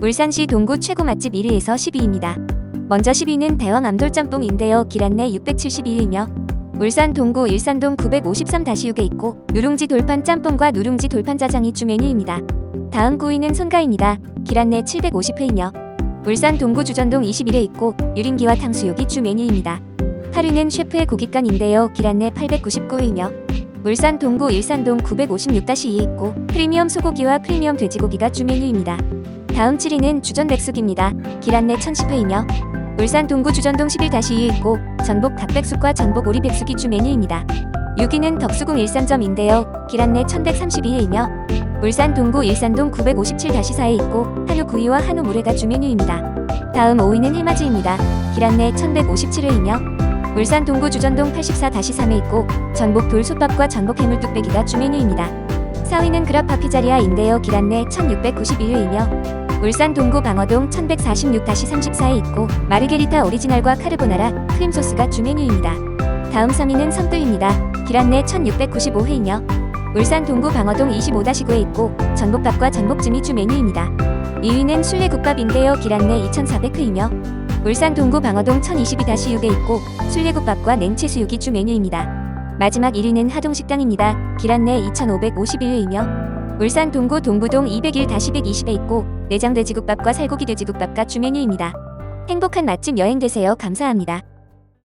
울산시 동구 최고 맛집 1위에서 10위입니다. 먼저 10위는 대왕 암돌짬뽕인데요. 길안내 671이며 울산 동구 일산동 953-6에 있고 누룽지 돌판 짬뽕과 누룽지 돌판 짜장이 주 메뉴입니다. 다음 9위는 손가입니다. 길안내 750회이며 울산 동구 주전동 21에 있고 유린기와 탕수육이 주 메뉴입니다. 8위는 셰프의 고깃간인데요. 길안내 899회이며 울산 동구 일산동 956-2에 있고 프리미엄 소고기와 프리미엄 돼지고기가 주 메뉴입니다. 다음 7위는 주전 백숙입니다. 길안내 1010회이며 울산 동구 주전동 11-2에 있고 전복 닭백숙과 전복 오리 백숙이 주 메뉴입니다. 6위는 덕수궁 일산점인데요. 길안내 1132회이며 울산 동구 일산동 957-4에 있고 한우 구이와 한우 물회가 주 메뉴입니다. 다음 5위는 힐마즈입니다. 길안내 1157회이며 울산 동구 주전동 84-3에 있고 전복 돌솥밥과 전복 해물 뚝배기가 주 메뉴입니다. 4위는 그라파 피자리아인데요. 길안내 1691회이며 울산 동구 방어동 1146-34에 있고 마르게리타 오리지널과 카르보나라 크림 소스가 주 메뉴입니다. 다음 3위는 선도입니다. 길안내 1695회이며 울산 동구 방어동 25-9에 있고 전복밥과 전복찜이 주 메뉴입니다. 2위는 순례국밥인데요. 길안내 2400회이며 울산 동구 방어동 1022-6에 있고 순례국밥과 냉채수육이 주 메뉴입니다. 마지막 1위는 하동식당입니다. 길안내 2551회이며 울산 동구 동부동 201-120에 있고 내장 돼지국밥과 살고기 돼지국밥가 주 메뉴입니다. 행복한 맛집 여행 되세요. 감사합니다.